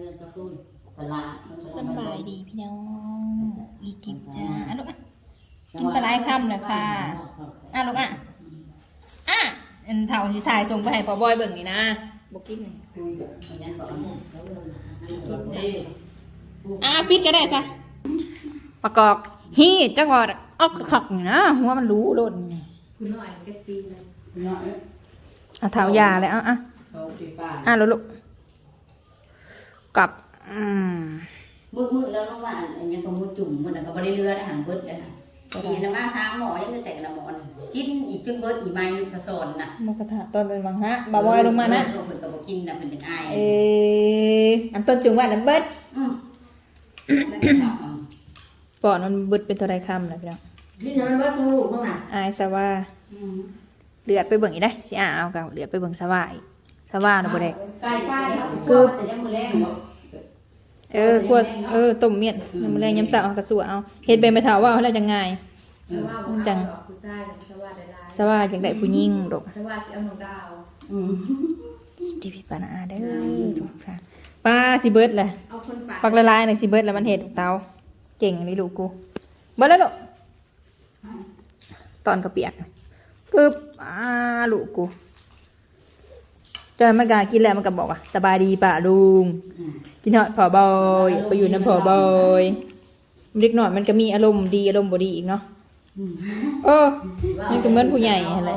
เงินกระตุ้นตลาดสำบายดีพี่น้องอีกิบจ้าอะลูกอะกินปลาไหลคำเหรอค่ะอะลูกอะอะอันเท่าที่ถ่ายส่งไปให้พ่อบอยเบิ่งนี่นะบอกกินคุยกับพยานบอกว่าเขาเรื่องกินซะอะปิดก็ได้ซะประกอบฮีดจังหวะออกขักนี่นะหัวมันรู้โลดนี่คุณน้อยนี่ก็ปีเลยเนาะเอาเท้ายาเลยอะอะเขาที่ป้าอะลูกลู กกับ อืมมือมือแล้วน้องว่าอันยังก็มือจุ่มมันก็บ่ได้เรืออาหารเบิดเลยค่ะอีนะมาทางหมอยังแต่ละหมอนกินอีกจนเบิดอีไม้สะสอนน่ะหมูกระทะตอนเป็นวังฮะบาบอยลงมานะเพิ่นก็บ่กินน่ะเพิ่นจังอายเอออันต้นจุงว่าน้ำเบิดอืมนั่นก็เอาปอดมันเบิดเป็นตัวใดคำนะพี่น้องกินให้มันเบิดทั้งลูกทั้งน่ะอายซะว่าอืมเลือดไปเบิ่งอีกได้สิอ่าเอากับเลือดไปเบิ่งสว่าอีก สว่าน่ะบ่ได้ไก่ไก่เขาสิคือแต่ยังบ่แรงบ่เออกวดเออต้มเมียนยำแรงยำเสาเอากระสัวเอาเฮ็ดเป็นไปเถาว่าแล้วจังไงแต่ว่าผมจังเอาดอกผู้ชายแต่ว่าได้ลายสว่าจังได้ผู้หญิงดอกแต่ว่าสิเอาหนูดาวอืมสิพี่ปานาเด้อทุกท่านป้าสิเบิดแหละเอาคนปากปักละลายหน่อยสิเบิดแล้วมันเฮ็ดเตาเก่งนี่ลูกกูเบิดแล้วลูกตอนกระเปียกกึบอ่าลูกกู จนมันก็กินแล้วมันก็บอกว่าสบายดีป่ะลุงอืมกินฮอดพอบอยไปอยู่น้ำพอบอยเด็กหน่อยมันก็มีอารมณ์ดีอารมณ์บ่ดีอีกเนาะอืมเออ มันก็เหมือนผู้ใหญ่อะไร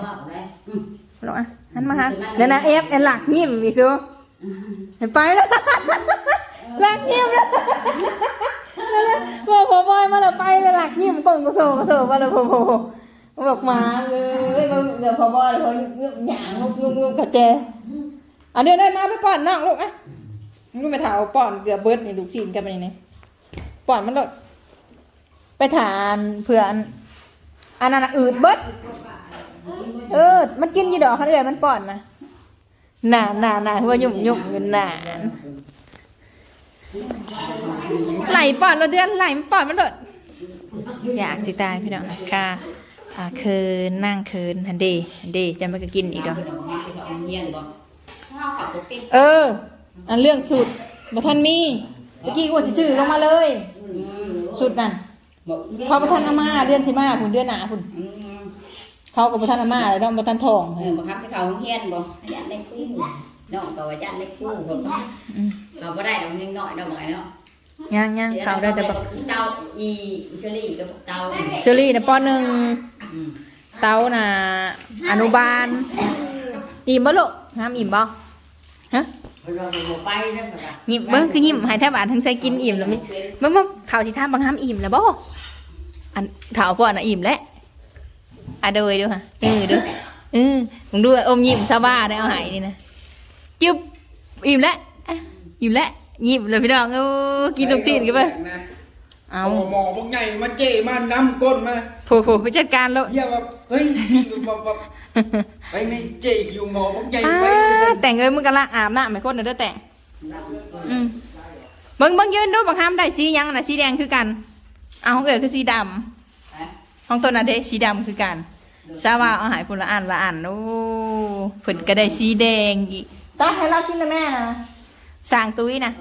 อืมลองอะหันมาฮะเดี๋ยวนะเอฟเอ็นหลักยิ้มอีกซูเห็นไปแล้วหลักยิ้มแล้วพอพอบอยมาแล้วไปแล้วหลักยิ้มกลนกระโซกระโซมาแล้วพอพอบอกมาเลยเดี๋ยวพอบอยเดี๋ยวพอหยางงุบงุบงุบกระเจ อะเดี๋ยวได้มาไปป้อนน้องลูกอะลูกไปถาป้อนเกือบเบิร์ดนี่ลูกชิ้นกันไปนี่ป้อนมันลยไปถานเพื่อนอันนั้นอืดเบิร์ดเออ มันกินกี่ดอกคะเอ่ยมันป้อนนะหนาหนาหนาหัวหยุ่มหยุ่มเงินหนานไหลป้อนเราเดือนไหลมันป้อนมันโดดอยากสิตายพี่น้องค่ะอ่าคินนั่งคินฮันเดฮันเดจะไม่ก็กินอีกดอก เฮียนบ่ข้าวกับตัวเป็ดเออ อันเรื่องสูตรบัทันมีเมื่อกี้ก็ว่าสิซื้อลงมาเลย สูตรนั่นบ่เขาบัทันเอามาเดือนสิมาพุ่นเดือนหนาพุ่นอืมเขากับบัทันเอามาแล้วน้องบัทันทองเออบ่ครับสิเขาเฮียนบ่ญาติในคู่น้องก็ว่าญาติในคู่บ่อืมเราบ่ได้ดอกยังน้อยดอกหน่อยเนาะย่างย่างเขาได้แต่บักเต้าอีอิสรีกับเต้าเชอรี่นะปอหนึ่งอืมเต้าน่ะอนุบาล อิ่มบ่ลูกห้ามอิ่มบ่ ฮะเราบ่ไปนั่นก็ได้ยิ้มเบิ่งคือยิ้มหายแทบอ่านทั้งใส่กินอิ่มแล้วมีเบิ่งๆเฒ่าสิถามบางห้ามอิ่มแล้วบ่อันเฒ่าพ่อน่ะอิ่มแล้วอะเดยดูค่ะเออดูเออมึงดูอมยิ้มซะบ้าได้เอาใหายนี่นะจึ๊บอิ่มแล้วอะอิ่มแล้วยิ้มเลยพี่น้องเออกินลูกชิ้นกันไป เอาเอาหมอพวกใหญ่มาเจมาน้ำก้นมาโผล่ๆไปจัดการแล้วเฮียแบบเฮ้ยแบบแบบไปในเจอยู่หมอพวกใหญ่อ่าไปแต่งเลยมึงกำลังอาบน้ำไม่คนเด้อแต่งอืมเบิ่งเบิ่งยืนดูบังห้ามได้สีหยังน่ะสีแดงคือกัน เอาของเอ๋ยคือสีดำของตัวน่ะเด้สีดำคือกันทราบว่าเอาหายคนละอันละอันโอ้เพิ่นก็ได้สีแดงอีกตาให้เรากินนะแม่นะสร้างตุ้ยนะ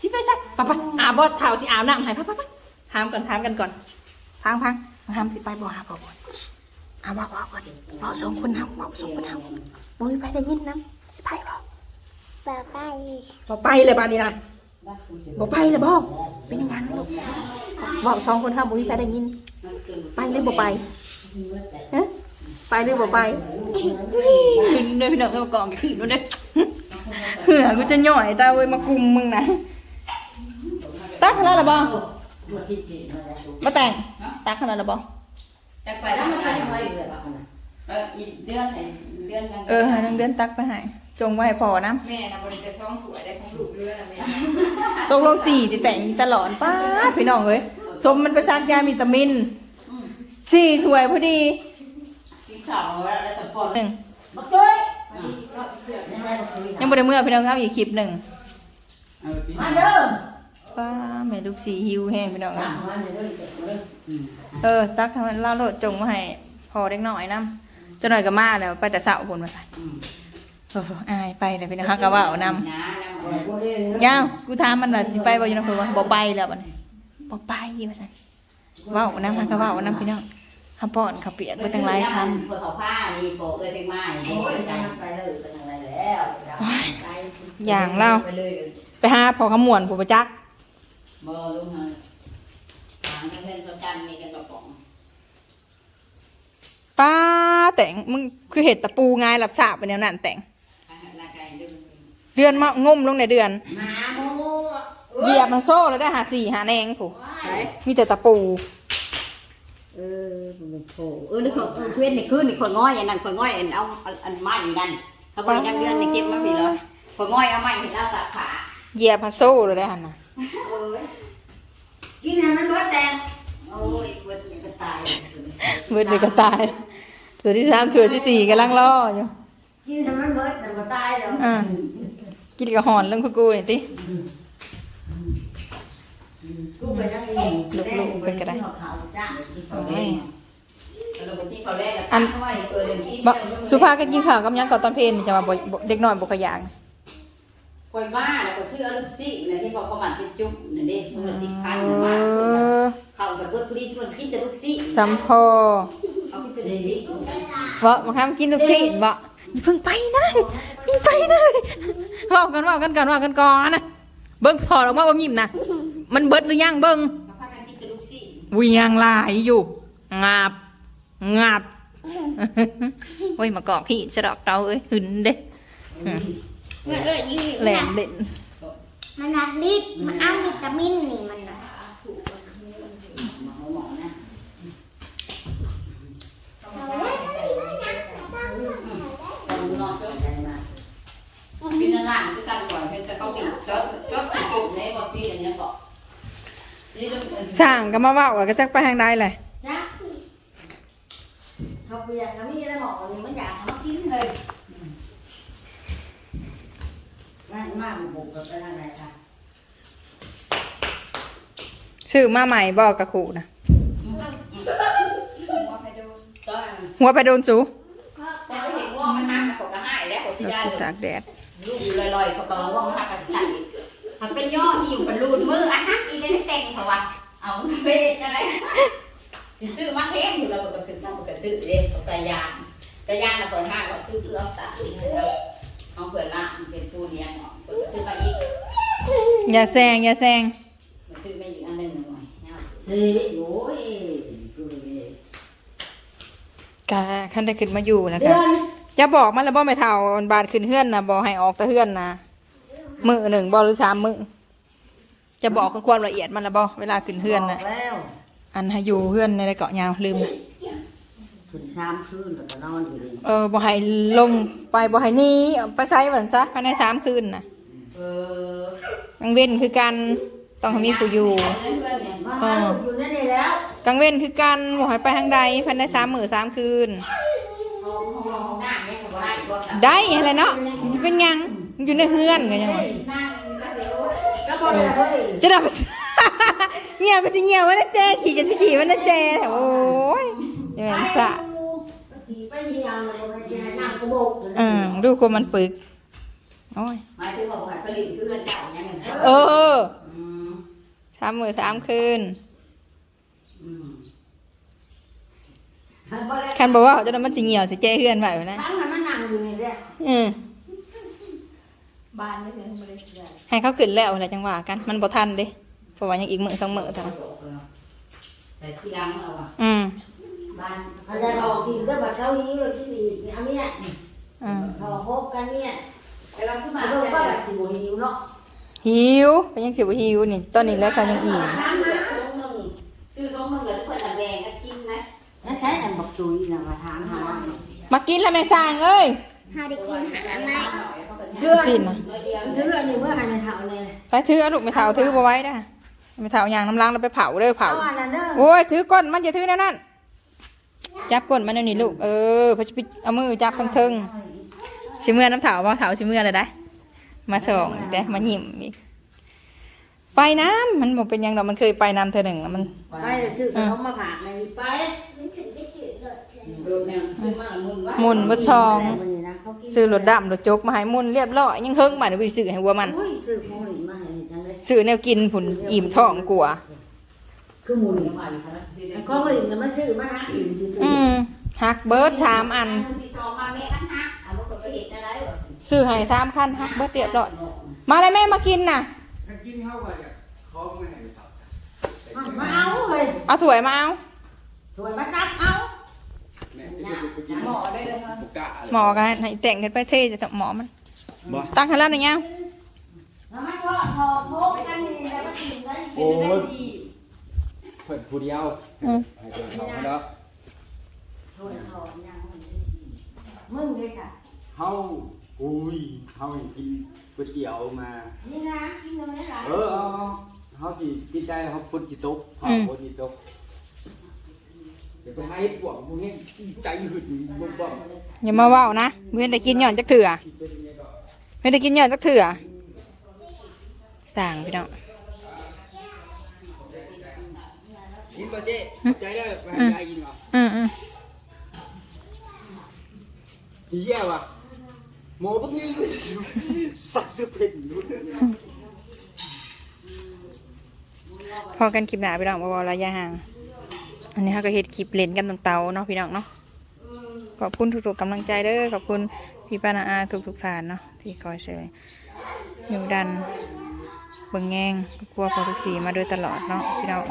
สิไปซะปะปะอาบอสเท้าสิอาบน้ำให้ปะปะปะถามก่อนถามกันก่อนพังพังถามสิไปบ่หาบ่บ่เอาว่าว่าก่อนเราสองคนเฮาเราสองคนเฮาบ่มีไปได้ยินนำสิไปบ่ป้าไปบ่ไปเลยบ้านนี้นะบ่ไปเลยบ่เป็นหยังลูกบอกสองคนเฮาบ่มีไปได้ยิน ไปหรือบ่ไปฮะ ไปหรือบ่ไปขึ้นเลยพี่น้องเอามากองขึ้นนู่นเด้อเหือกูจะย่อยตาเว้ยมากุมมึงนะตักขนาดละบ่มาแต่งตักขนาดละบ่จักไปแล้วมันไปทำไมเอออีเดือนไหนเดือนนั้นเออห้น้องเดือนตักไปให้จงไว้พอนะแม่นะบริจาคท้องถั่วได้ของลูกเรือนะแม่ตกลงสี่ที่แต่งตลอดป้าพี่น้องเอ้ยสมมันไปซักยาวิตามินสี่ถ้วยพอดี กินข้าวแล้วสปอร์ตหนึ่งบักจ้อยยังบ่ได้เมื่อพี่น้องครับอีกคลิปหนึ่งมาเด้อป้าแม่ลูกสีหิวแห้งพี่น้องคสารับมวันเดี๋ยวเดี๋ยวเดี๋ยวเออตักทำมันเล่าโลดจงมาให้พอเด็กน้อยนํเจ้าหน่อยก็มาแล้วไปแต่เช้าพุ่นว่าซั่นอืมโอ้โหอายไปเลยพี่น้องก็เว้านำนะนำยาวกูถามมันว่าสิไปบ่อยู่นำเพิ่นว่าบ่ไปแล้วบัดนี้บ่ไปว่าซั่นเว้านำหาก็เว้านำพี่น้อง หาป้อนข้าวเปียกไปตั้งหลายคำเปิดเขาผ้านี่โปะเลยเป็นไม้นี่โอ้ยไปเลยเป็นอะไรแล้วอย่างเล่าไปเลยไปหาพอขมวนผู้ประจักษ์บ่ลุงฮะทางเงินเขาจันนี่กันกระป๋องป้าแต่งมึงคือเห็ดตะปูงายหลับสาบไปแนวนั้นแต่งอาหารราคาดึงเดือนมางมลงในเดือนมาโมเหยียบมันโซ่แล้วได้หาสี่หาแนงผู้ใช่มีแต่ตะปูเออมันโผเออนี่เขาเพื่อนนี่คือนี่คนง่อยอันนั้นคนง่อยอันเอาอันไม้นั่นเขาบอกยังเดือนนี่เก็บมาพี่เลยคนง่อยเอาไม้เห็นเอาตัดขาเหยียบมันโซ่แล้วได้หันนะเอ้ยกินให้มันเบิดแดงโอ้ยเบิดนี่ก็ตายเบิดเลยก็ตายเถือที่สามเถือที่สี่กำลังรออยู่กินให้มันเบิดแต่บ่ตายแล้วอ่ากินกับหอนเรื่องกูกูนี่ติ กูไปนั่งอยู่ลูกๆเป็นก็ได้อันทำไมเออเรื่องที่บ่สุภาก็กินข้าวกับหยังก่อนตอนเพลนจะมาบ่บ่เด็กน้อยบ่ขยางคอยบ้าแล้วก็ซื้ออลูกซี่เนี่ยที่เขาเขามันเป็นจุ๊บนี่เด้คนละสิบพันเอมาเขากับเบิร์ดพอดีชวนกินแต่ลูกซี่สัมพอเขากินแต่ลูกซี่บ่มาห้ามกินทุกชิ้นบ่อย่าเพิ่งไปนะเพิ่งไปนะเว้ากันเว้ากันก่อนเว้ากันก่อนนะเบิ่งถอดออกมาบ่ยิ้มนะ มันเบิดหรือยังเบิ่งเขาพากันกินแต่ลูกซี่เวียงหลายอยู่งาบงาบโอ้ยมากอกพี่สะดอกเตาเอ้ยหึนเด้มันเออยืดแหลมเด่นมันนะลิดมันเอาวิตามินนี่มันนะหมอหมอนะตอนนอนก็ใจมากินอาหารก็กันก่อนเพื่อจะเขาปิดเจาะเจาะติดจุดในบอกที่อย่างเงี้ยบอกนี่เรื่อง สั่งก็มาเว้าแล้วก็จักไปทางใดเลยจ้าเขาเปียกก็มีแล้วหมอนี่มันอยากมากินเลยมามาบุกกับไปทางไหนคะซื้อมาใหม่บอกกะขู่นะหัวไปดูตอนหัวไปโดนสูแต่เห็นว่ามันหักเขาก็หายแล้วเขาสิได้เลยตากแดดลูกอยู่ลอยๆเขาก็ว่ามันหักกันสั่น มันเป็นย่อหิวเป็นรูดมืออันหักอีได้แต่งเขาว่าเอาเบ็ดอะไรสิซื้อมาแพงอยู่แล้วมันก็ขึ้นมามันก็ซื้อเด้เขาใส่ยางใส่ยางแล้วคอยห้าว่าคือเลือกสารเอาเผื่อละมันเป็นปูเนียเนาะก็ซื้อมาอีกอย่าแซงอย่าแซงมันซื้อมาอีกอันหนึงหน่อยเนี่ยสิโอ้ยกูเลยกะคันได้ขึ้นมาอยู่นะเดืคะอนอย่าบอกมันแล้วบ่ไม่เท่าบานขึ้นเฮือนนะบ่ให้ออกแต่เฮือนนะ มือหนึ่งบ่หรือสามมือจะบอกความละเอียดมันละบ่เวลาขึ้นเฮือนบนะกแล้วอันให้อยู่เฮือนในเกาะยาวลืมนะขึ้นสามคืนแล้วก็นอนอยู่เลยเออบ่ให้ลงไปบ่ให้หนี้ไปไสวันซะภายในสามคืนน่ะเออกลางเว้นคือกันต้องให้มีผู้อยู่เพื่อนเนี่ยมาหาลูกอยู่นั่นนี่แล้วกลางเว้นคือกันบ่ให้ไปทางใดภายในสามมื้อสามคืนห้องห้องห้องหน้าเนี่ยเขาบ่ได้ก็สั่งได้อะไรเนาะจะเป็นหยัง อยู่ในเฮือนกันยังไงจะด้ไปเงี่ยวก็จะเงี่ยววะนะเจ๊ขี่จะสิขี่วะนะเจ๊โอ้ยเดี๋ยวมันสะขี่ไปเงียวเลยไปเหี่ยวนั่งกระโบกอืมดูกลัวมันปึกโอ้ยหมายถึงว่าหายผลิตเพื่อนเก่าอย่างเงี้ยเอออืมสามมื้อสามคืนคันบอกว่าจะได้มันสิเหี่ยวสิเจ๊เฮือนไว้นะทั้งนั้นมันนั่งอยู่นี่แหละอืม บ้านไม่ถึงไม่ได้ได้ให้เขาขึ้นแล้วอะไรจังหวะกัน มันบ่ทันเด้เพราะว่ายังอีกมื้อสองมื้อเท่านั้นแต่ที่ล้างเราอะอืมบ้านเขาจะออกทีมก็บัดเขาหิวเลยที่นี่นี่เอาเนี่ยอืมเขาพบกันเนี่ยแต่เราขึ้นมาเขาแต่ก็แบบสิบหิวเนาะหิวไปยังสิบ่หิวนี่ ตอนนี้แล้วเขายังอิ่มน้ำนะลงหนึ่งซื้อลงหนึ่งแล้วเพื่อนแบ่งกันกินนะแล้วใช้อันบอกตุยนะมาถามหามากินแล้วแม่สร้างเอ้ยหาได้กินหาไหมเดือน สินนะซื้ออันนี้เมื่อให้มันเท่าเลยไปถือเอาลูกไม่เฒ่าถือบ่ไหว้ได้ไม่เฒ่าอย่างน้ำล้างแล้วไปเผาเด้อเผาเอาอันนั้นเด้อโอ้ยถือก้นมันอย่าถือแนวนั้นจับก้นมันเดี๋ยวนี้ลูกเออเพอจะไปเอามือจับทั้งเทิงชิเมื่อน้ำเถาบ่เถาชิเมื่อเลยได้ มาส่งอีกได้มาหยิมอีกไปน้ำมันบอกเป็นหยังดอกมันเคยไปน้ำเธอหนึ่งแล้วมันไปซื้อขนมมาฝากเลยไป หมุนบ่ชองมื้อนี้นะเขากินซื้อรถดำรถจกมาให้หมุนเรียบร้อยยังเฮิงมาเดี๋ยวกูสิซื้อให้วัวมันโอ้ยซื้อหมูนี่มาให้นี่จังเลยซื้อแนวกินผุนอิ่มท้องกลัวคือหมูนี่เดี๋ยวมาอยู่คณะซื้อได้ของหลินน่ะมันชื่อมานะอิ่มซื่ออืมหักเบิร์ดสามอันที่ซองมาแม่อันฮักเอาบ่ก็เฮ็ดได้บ่ซื้อให้สามคันหักเบิร์ดเรียบร้อยมาเลยแม่มากินน่ะถ้ากินเข้าไปเนี่ยขอไม่ให้ไปตับๆมาเอาเฮ้ยเอาถ้วยมาเอาถวยมาตักเอาแม่จะไปกิน หมอได้เลยค่ะบุกกะอะไรหมอกันให้แต่งกันไปเทจะต้องหมอมัน บ่ตั้งให้แล้วหนึ่งยังแล้วมาทอดหอมโพกกันนี่แล้วก็กินได้โอ้ยเพิ่นผู้เดียวให้เพิ่นเขาให้แล้วถวยหอมยังมึงได้ค่ะเฮาอุ้ยเฮาให้กินก๋วยเตี๋ยวมา นี่นะกินอะไรหลายเออเอาเอาเฮาสิกินได้เฮาคนสิตกเฮาคนสิตก เดี๋ยวไปให้พวกพวกนี้ใจหึดบ่บ่อย่ามาเว้านะเพื่อนได้กินหย่อนจักเถื่อสิเป็นยังไงก็เพื่อนได้กินหย่อนจักเถื่อสั่งพี่น้องกินบ่เจ๊ใจได้ไปให้ยายกินเหรออืมอืมแย่ว่ะหมอพวกนี้สักเสื้อเพ่นดูพอกันคลิปหนาพี่น้องบ่าวระยะห่าง อันนี้เขาก็เฮ็ดคลิปเล่นกันตรงเตาเนาะพี่น้องเนาะขอบคุณทุกๆกำลังใจเด้อขอบคุณพี่ป้านาอาทุกๆท่านเนาะที่คอยช่วยอยู่ดันเบิ่งแงงกลัวพอทุกสีมาโดยตลอดเนาะพี่น้อง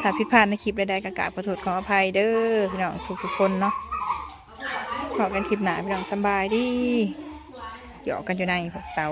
ถ้าผิดพลาดในคลิปใดๆก็กราบขอโทษขออภัยเด้อพี่น้องทุกๆคนเนาะพอกันคลิปหนาพี่น้องสบายดีหยอกกันอยู่ในพวกเตา